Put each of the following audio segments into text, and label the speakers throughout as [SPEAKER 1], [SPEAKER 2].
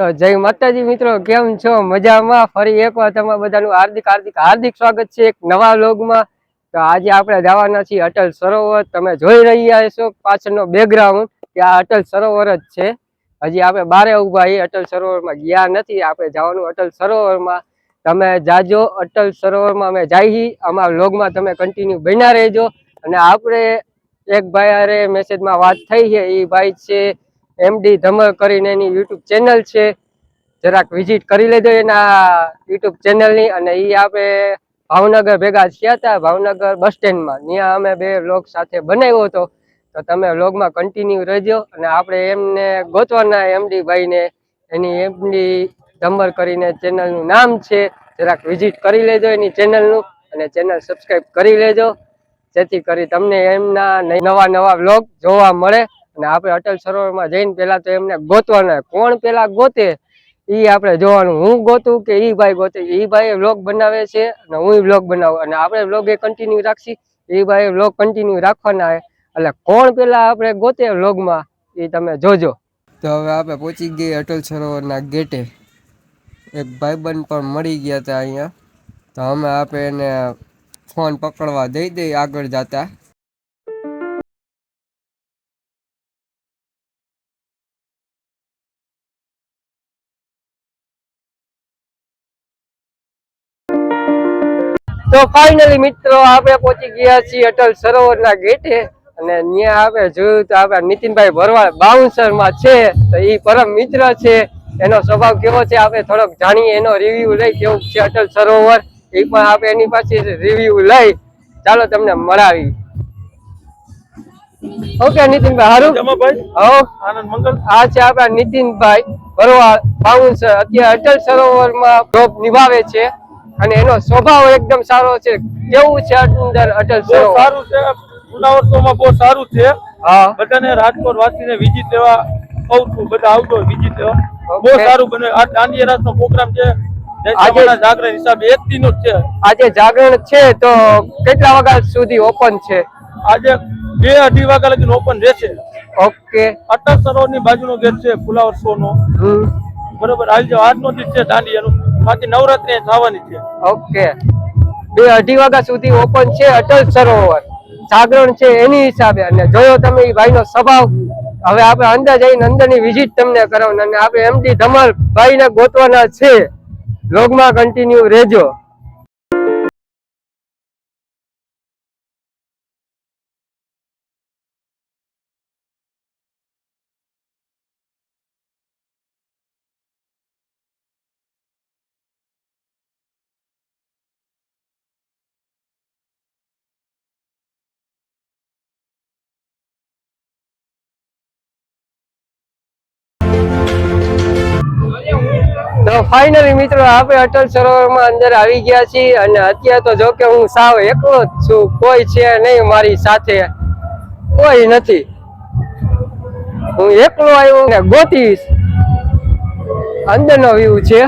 [SPEAKER 1] તો જય માતાજી મિત્રો, કેમ છો? મજામાં? ફરી એકવાર તમારા બધાનું હાર્દિક હાર્દિક હાર્દિક સ્વાગત છે એક નવા લોગમાં તો આજે આપણે જવાના છીએ અટલ સરોવર. તમે જોઈ રહ્યા છો પાછળનો બેકગ્રાઉન્ડ કે આ અટલ સરોવર જ છે. હજી આપણે બારે ઊભા છીએ, અટલ સરોવરમાં ગયા નથી. આપણે જવાનું અટલ સરોવરમાં. તમે જાજો, અટલ સરોવરમાં અમે જઈએ અમારા લોગમાં તમે કન્ટિન્યુ બન્યા રહેજો. અને આપણે એક ભાઈ અરે મેસેજમાં વાત થઈ છે. એ ભાઈ છે એમડી ધમલ કરીને એની યુટ્યુબ ચેનલ છે. જરાક વિઝિટ કરી લેજો એના યુટ્યુબ ચેનલની અને એ આપણે ભાવનગર ભેગા થયા હતા ભાવનગર બસ સ્ટેન્ડમાં ત્યાં અમે બે વ્લોગ સાથે બનાવ્યો હતો. તો તમે વ્લોગમાં કન્ટિન્યુ રહેજો. અને આપણે એમને ગોતવાના એમડી ભાઈને. એની એમડી ધમલ કરીને ચેનલનું નામ છે. જરાક વિઝિટ કરી લેજો એની ચેનલનું અને ચેનલ સબસ્ક્રાઈબ કરી લેજો. જેથી કરી તમને એમના નવા નવા વ્લોગ જોવા મળે. અને આપણે અટલ સરોવરમાં જઈને પેલા તો એમને ગોતવાના. કોણ પેલા ગોતે? એ આપણે જોવાનું. હું ગોતું કે એ ભાઈ ગોતે? એ ભાઈ વ્લોગ બનાવે છે અને હું વ્લોગ બનાવું. અને આપણે વ્લોગ એ કન્ટિન્યુ રાખશી? એ ભાઈ વ્લોગ કન્ટિન્યુ રાખવાના એટલે કોણ પેલા આપણે ગોતે વ્લોગમાં એ તમે જોજો. તો હવે આપણે પહોંચી ગઈ અટલ સરોવરના ગેટે એક ભાઈબંધ પણ મળી ગયા હતા અહીંયા. તો અમે આપણે એને ફોન પકડવા દઈ દઈ આગળ જતા. તો ફાઇનલી મિત્રો આપણે પહોંચી ગયા છીએ અટલ સરોવરના ગેટે અને ત્યાં આપણે જોયું તો આપણા નીતિનભાઈ ભરવાડ બાઉન્સરમાં છે. તો એ પરમ મિત્ર છે. એનો સ્વભાવ કેવો છે આપણે થોડોક જાણીએ. એનો રિવ્યુ લઈ કેવું છે અટલ સરોવર. એ પણ આપણે એની પાસે રિવ્યુ લઈ. ચાલો તમને મળાવી. ઓકે નીતિનભાઈ હારું? હો?
[SPEAKER 2] આનંદ મંગલ.
[SPEAKER 1] આ છે આપણા નીતિનભાઈ ભરવાડ બાઉન્સર અત્યારે અટલ સરોવરમાં જોબ નિભાવે છે. અને એનો સ્વભાવ એકદમ સારો છે. કેવું છે અંદર અટલ સરોવર?
[SPEAKER 2] સારું છે. જૂના વર્ષોમાં બહુ સારું છે.
[SPEAKER 1] હા.
[SPEAKER 2] બધાને રાજકોટ વાસીને વિઝિટ લેવા કહું છું. બધા આવજો વિઝિટ લેવા. બહુ સારું બને. આ દાંડિયા રાતનો પ્રોગ્રામ છે.
[SPEAKER 1] આજે-
[SPEAKER 2] જાગરણ હિસાબે એક દિનનો છે.
[SPEAKER 1] આજે જાગરણ છે તો કેટલા વાગ્યા સુધી ઓપન છે?
[SPEAKER 2] આજે બે અઢી વાગ્યા લગીને ઓપન રહેશે.
[SPEAKER 1] ઓકે
[SPEAKER 2] અટલ સરોવરની બાજુનો ગેટ છે ફુલાવર શો નો બરોબર. આવી જાઓ આજનો દિવસ છે દાંડિયાનો. બાકી નવરાત્રી થવાની છે.
[SPEAKER 1] ઓકે. બે અઢી વાગ્યા સુધી ઓપન છે, અટલ સરોવર. જાગરણ છે એની હિસાબે. અને જોયો તમે એ ભાઈનો સ્વભાવ. હવે આપણે અંદર જઈને અંદરની વિઝિટ તમને કરાવવાના અને આપણે એમડી ધમાલ ભાઈને ગોતવાના છે. લોગમાં કન્ટિન્યુ રહેજો. તો ફાઇનલી મિત્રો, આપણે અટલ સરોવરમાં અંદર આવી ગયા છીએ અને અત્યારે તો જો કે હું સાવ એકલો જ છું, કોઈ છે નહીં મારી સાથે, કોઈ નથી. હું એકલો આવ્યો ને ગોતીશ. અંદરનો વ્યૂ છે.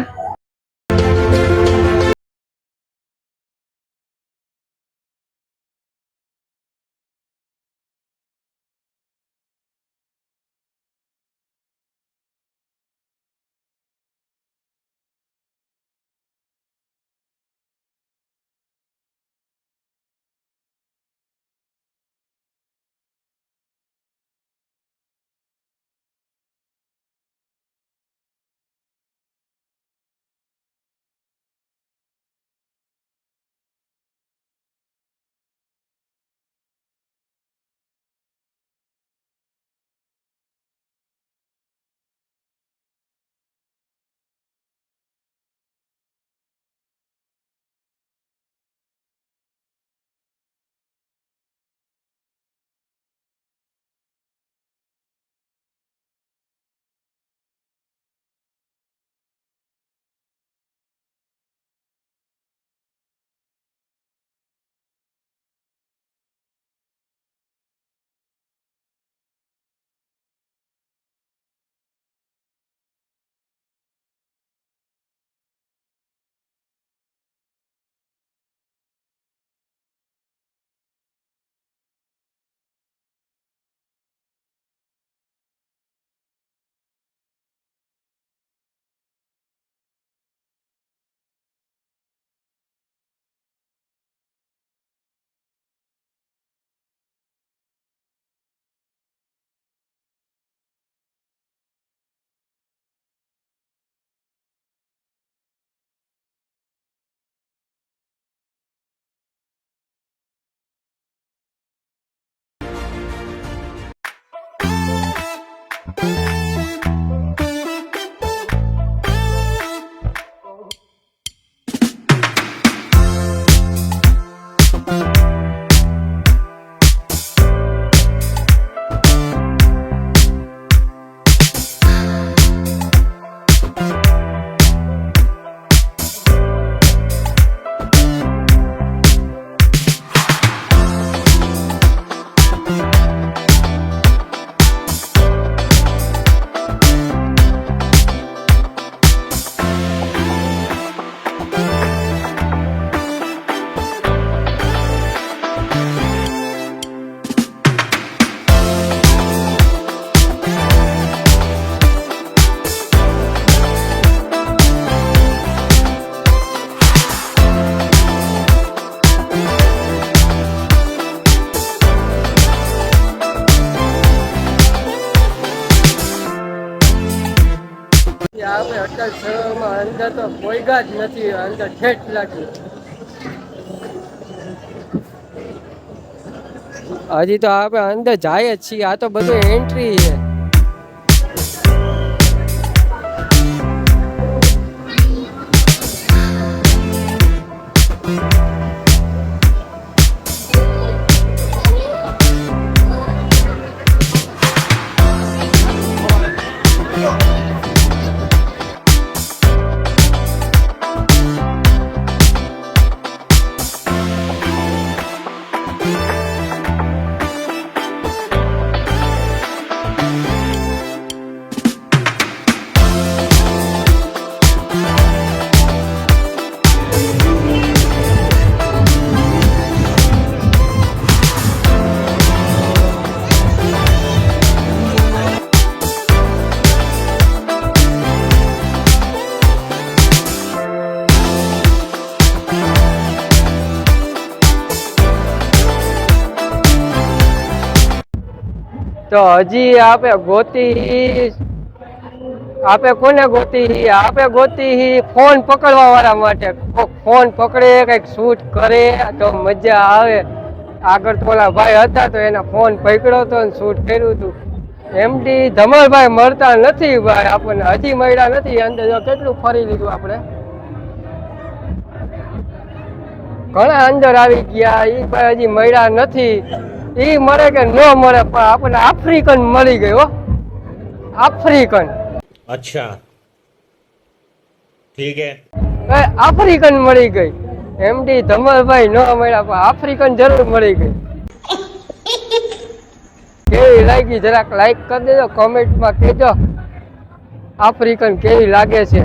[SPEAKER 1] આપણે અટલ સરોવરમાં અંદર તો પોઈગા જ નથી, અંદર ઠેઠ લાગ્યું. હજી તો આપણે અંદર જાય જ છીએ, આ તો બધું એન્ટ્રી છે. તો હજી આપે ગોતી આપે કોને ગોતી? આપે ગોતી ફોન પકડવા વાળા માટે. ફોન પકડે, કંઈક શૂટ કરે, તો મજા આવે. આગળ તો ઓલા ભાઈ હતા તો એના ફોન પકડ્યો હતો ને શૂટ કર્યું હતું. એમડી ધમલભાઈ મળતા નથી ભાઈ આપણને. હજી મળ્યા નથી. અંદર કેટલું ફરી લીધું આપણે? ઘણા અંદર આવી ગયા. એ ભાઈ હજી મળ્યા નથી. એ મળે કે ન મળે પણ આપણને આફ્રિકન મળી ગયો આફ્રિકન.
[SPEAKER 3] અચ્છા. ઠીક
[SPEAKER 1] હે. આફ્રિકન મળી ગઈ. એમડી ધમલભાઈ ન મળ્યા પણ આફ્રિકન જરૂર મળી ગઈ. કેવી લાગી? જરાક લાઈક કરી દેજો કોમેન્ટમાં કહેજો. આફ્રિકન કેવી લાગે છે?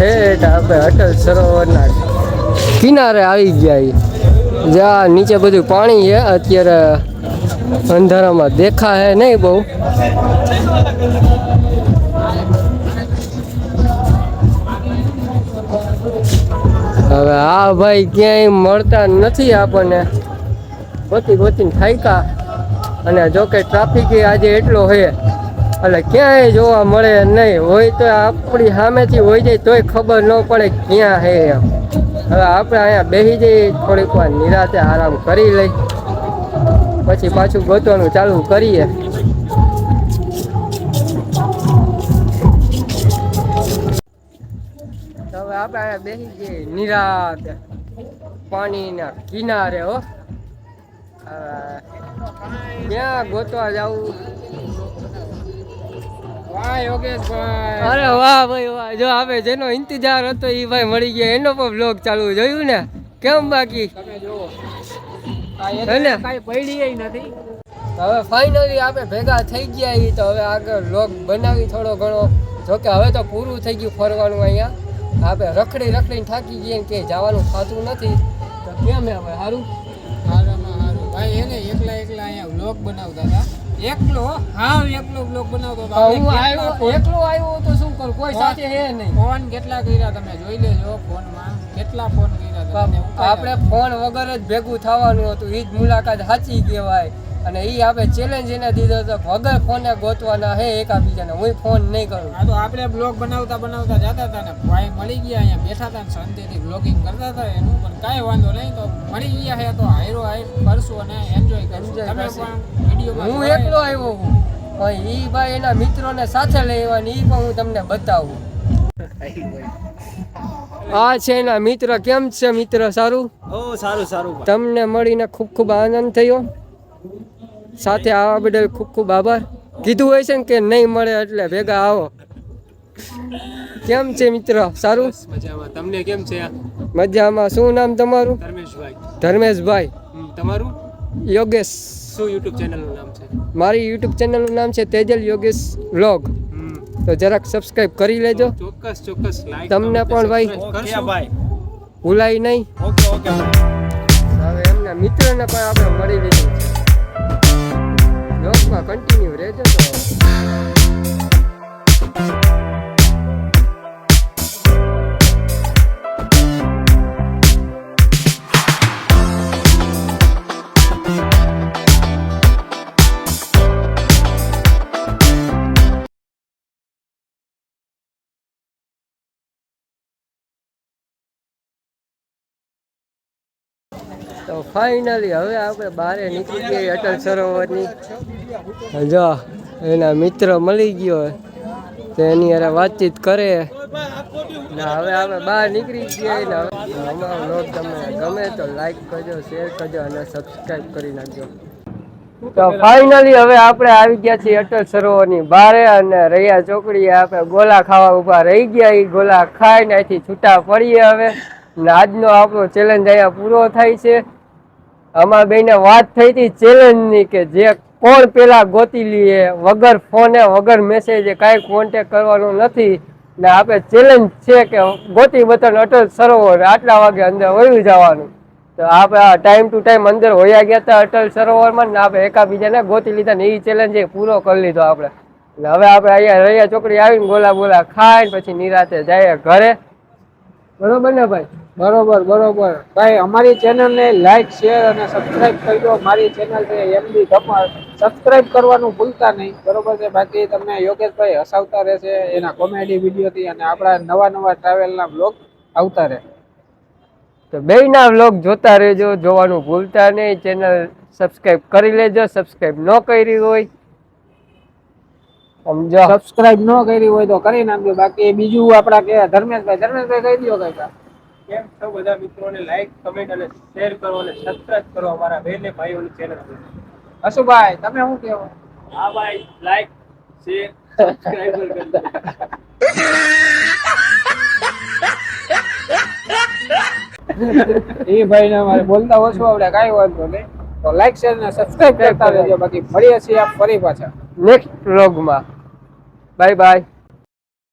[SPEAKER 1] ઠેઠ આપણે અટલ સરોવરના કિનારે આવી ગયા. જ્યાં નીચે બધું પાણી છે, અત્યારે અંધારામાં દેખાય નહીં બહુ. હવે આ ભાઈ ક્યાંય મળતા નથી આપણને. ગોતી ગોતીને થાયકા. અને જોકે ટ્રાફિક આજે એટલો છે. એટલે ક્યાંય જોવા મળે નહીં. હોય તો આપણી સામેથી હોય જાય, તોય ખબર ન પડે ક્યાં છે એમ. હવે આપણે અહીંયા બેસી જઈએ, થોડીક વાર નિરાતે આરામ કરી લઈ. પછી પાછું ગોતવાનું ચાલુ કરીએ. હવે આપણે અહીંયા બેસી જઈએ નિરાતે. પાણીના કિનારે હો. ક્યાં ગોતવા જવું? અરે વાહ ભાઈ વાહ. જો આપણે જેનો ઇંતજાર હતો એ ભાઈ મળી ગયા. એનો પણ બ્લોગ ચાલુ જોયું ને? કેમ બાકી? હવે ફાઇનલી આપણે ભેગા થઈ ગયા એ તો હવે આગળ લોગ બનાવી થોડો ઘણો. જોકે હવે તો પૂરું થઈ ગયું ફરવાનું અહીંયા. આપણે રખડી રખડીને થાકી ગયા કે જવાનું થતું નથી. તો કેમ હે હવે સારું
[SPEAKER 3] હારામાં હારું. ભાઈ એને એકલા એકલા અહીંયા વ્લોગ બનાવતા હતા. એકલો હાવ એકલો બ્લોક બનાવતો
[SPEAKER 1] હું આવ્યો એકલો આવ્યો તો શું કરું? કોઈ સાથે હે નહીં.
[SPEAKER 3] ફોન કેટલા કર્યા તમે? જોઈ લેજો ફોનમાં. કેટલા ફોન કર્યા તમે?
[SPEAKER 1] આપણે ફોન વગર જ ભેગું થવાનું હતું. એ જ મુલાકાત સાચી કહેવાય. અને એ આપણે ચેલેન્જ એને દીધો હતો કે વગર ફોને ગોતવાના હે એકાબીજાને. હું ફોન નહીં કરું.
[SPEAKER 3] આ તો આપણે બ્લોગ બનાવતા બનાવતા જતા હતા ને ભાઈ મળી ગયા અહીંયા બેઠા હતા ને શાંતિથી બ્લોગિંગ કરતા હતા એનું પણ કાંઈ વાંધો નહીં તો મળી ગયા હે તો હાયરો હાયર કરશું અને એન્જોય કરશું. તમે. પણ વીડિયો
[SPEAKER 1] હું એકલો આવ્યો હું. પણ એ ભાઈ એના મિત્રોને સાથે લઈ આવવાની એ પણ હું તમને બતાવું. આ છે એના મિત્ર. કેમ છે મિત્ર? સારું?
[SPEAKER 2] ઓ સારું સારું
[SPEAKER 1] તમને મળીને ખૂબ ખૂબ આનંદ થયો. સાથે આવવા બદલ ખૂબ ખૂબ આભાર. કીધું હોય છે ને કે નહીં મળે એટલે ભેગા આવો. કેમ છે મિત્ર? સારું?
[SPEAKER 4] મજામાં. તમને કેમ છે?
[SPEAKER 1] મજામાં. શું નામ તમારું?
[SPEAKER 4] ધર્મેશભાઈ.
[SPEAKER 1] ધર્મેશભાઈ.
[SPEAKER 4] તમારું?
[SPEAKER 1] યોગેશ.
[SPEAKER 4] શું યુટ્યુબ ચેનલનું નામ છે?
[SPEAKER 1] મારી યુટ્યુબ ચેનલનું નામ છે તેજલ યોગેશ વ્લોગ તો જરાક સબસ્ક્રાઇબ કરી લેજો.
[SPEAKER 4] ચોક્કસ ચોક્કસ
[SPEAKER 1] તમને પણ ભાઈ
[SPEAKER 2] ભાઈ.
[SPEAKER 1] ભૂલાય નહીં.
[SPEAKER 2] ઓકે ઓકે
[SPEAKER 1] હવે એમના મિત્રને પણ આપણે મળી લીધું છે. બ્લોગમાં કન્ટિન્યુ રહેજો તો. ફાઇનલી હવે આપણે બહાર નીકળી ગયા અટલ સરોવરની. જો એના મિત્ર મળી ગયો તો એની હારે વાતચીત કરે. ને હવે આપણે બહાર નીકળી ગયા ને હવે અમારો લોક તમને ગમે તો લાઈક કરજો શેર કરજો અને સબસ્ક્રાઈબ કરી નાખજો. તો ફાઇનલી હવે આપણે આવી ગયા છીએ અટલ સરોવરની બારે અને રૈયા ચોકડીએ આપણે ગોલા ખાવા ઊભા રહી ગયા. એ ગોલા ખાઈને અહીંથી છૂટા પડીએ હવે. ને આજનો આપણો ચેલેન્જ અહીંયા પૂરો થાય છે. અમારા બેને વાત થઈ હતી ચેલેન્જની કે જે કોણ પેલા ગોતી લઈએ વગર ફોને વગર મેસેજે કાંઈ કોન્ટેક કરવાનો નથી. ને આપણે ચેલેન્જ છે કે ગોતી બતન અટલ સરોવર આટલા વાગે અંદર વયું જવાનું. તો આપણે ટાઈમ ટુ ટાઈમ અંદર હોયા ગયા હતા અટલ સરોવરમાં ને આપણે એકાબીજાને ગોતી લીધા ને એ ચેલેન્જ એ પૂરો કરી લીધો આપણે. ને હવે આપણે અહીંયા રૈયા ચોકડી આવીને ગોલા બોલા ખાઈને પછી નિરાતે જઈએ ઘરે. બરોબર ને ભાઈ?
[SPEAKER 3] બરોબર બરોબર. ભાઈ, અમારી ચેનલને લાઈક શેર અને સબસ્ક્રાઇબ દો મારી ચેનલ છે એમડી ધમાલ. સબસ્ક્રાઇબ કરવાનું ભૂલતા નહીં. બરોબર છે? બાકી તમને યોગેશભાઈ હસાવતા રહેશે, એના કોમેડી વિડીયોથી અને આપણા નવા નવા ટ્રાવેલના બ્લોગ આવતા રહે.
[SPEAKER 1] તો બેયના બ્લોગ જોતા રહેજો. જોવાનું ભૂલતા નહીં. ચેનલ સબસ્ક્રાઇબ કરી લેજો. સબસ્ક્રાઇબ ન કરી હોય સમજો.
[SPEAKER 3] સબસ્ક્રાઇબ ન કરી હોય તો કરી નાખજો. બાકી બીજું આપણા કે ધર્મેશભાઈ ધર્મેશભાઈ કહી દો કઈ
[SPEAKER 2] કેમ છો બધા મિત્રોને લાઈક કમેન્ટ અને શેર કરો અને સબસ્ક્રાઇબ કરો અમારા બેને ભાઈઓની ચેનલ
[SPEAKER 3] હસુભાઈ તમે શું કહેવો?
[SPEAKER 2] હા ભાઈ લાઈક શેર સબસ્ક્રાઇબ કરજો.
[SPEAKER 3] એ ભાઈ ને અમારે બોલતા ઓછું આવડે કાંઈ વાંધો નહીં. તો લાઈક શેર ને સબસ્ક્રાઇબ કરતા રહેજો. બાકી ફરી છીએ આપ ફરી પાછા.
[SPEAKER 1] નેક્સ્ટ વ્લોગમાં બાય બાય